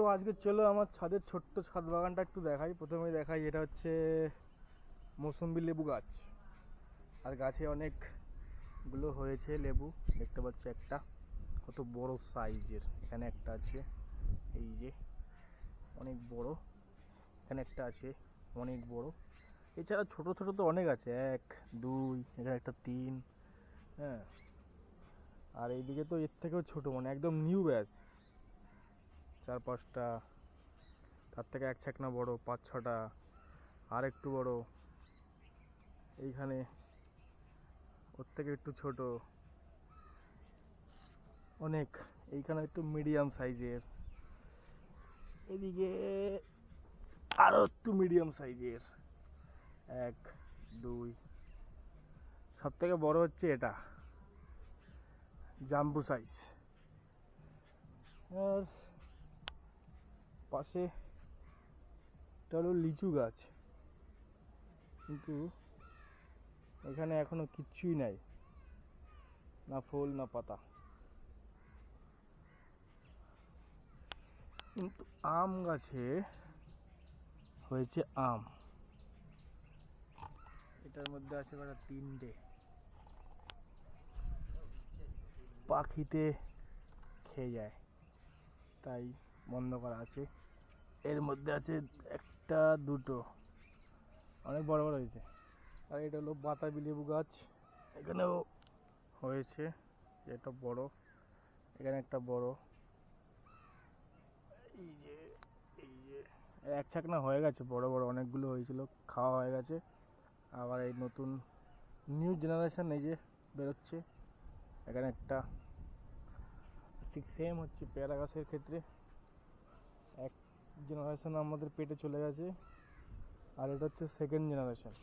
তো আজকে চলো আমার ছাদের ছোট্ট ছাদ বাগানটা একটু দেখাই। প্রথমে দেখাই এটা হচ্ছে মৌসুম্বি লেবু গাছ। আর গাছে অনেকগুলো হয়েছে লেবু, দেখতে পাচ্ছ একটা। কত বড় সাইজের, এখানে একটা আছে, এই যে অনেক বড়, এখানে একটা আছে অনেক বড়। এছাড়া ছোট ছোট তো অনেক আছে, এক, দুই, এখানে একটা তিন হ্যাঁ। আর এইদিকে তো এর থেকেও ছোট মানে একদম নিউ ব্যাচ চার পাঁচটা তার থেকে এক ছাকনা বড়, পাঁচ ছটা, আর একটু বড়। এইখানে ওর থেকে একটু ছোট। অনেক। এইখানে একটু মিডিয়াম সাইজের এদিকে আরও একটু মিডিয়াম সাইজের এক, দুই। সব থেকে বড় হচ্ছে এটা। জাম্বু সাইজ আর পাশে এটা হলো লিচু গাছ। কিন্তু এখানে এখনও কিচ্ছুই নাই। না ফুল, না পাতা। কিন্তু আম গাছে হয়েছে আম। এটার মধ্যে আছে কটা তিনটে। পাখিতে খেয়ে যায়। তাই বন্ধ করা আছে। এর মধ্যে আছে একটা, দুটো। অনেক বড় বড় হয়েছে। আর এটা হলো বাতাবি লেবু গাছ। এখানেও হয়েছে এটা বড়, এখানে একটা বড়। এই যে এই যে, এক ছাকনা হয়ে গেছে, বড় বড় অনেকগুলো হয়েছিল, খাওয়া হয়ে গেছে। আবার এই নতুন নিউ জেনারেশন এই যে বেরোচ্ছে। এখানে একটা, ঠিক সেম হচ্ছে পেয়ারা গাছের ক্ষেত্রে। জেনারেশন আমাদের পেটে চলে গেছে। আর এটা হচ্ছে সেকেন্ড জেনারেশন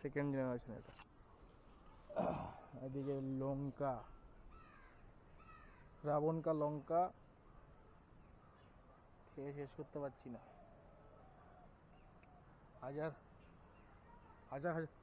সেকেন্ড জেনারেশন এটা। এদিকে লঙ্কা। রাবণকা লঙ্কা। খেয়ে শেষ করতে পারছি না। হাজার হাজার হাজার।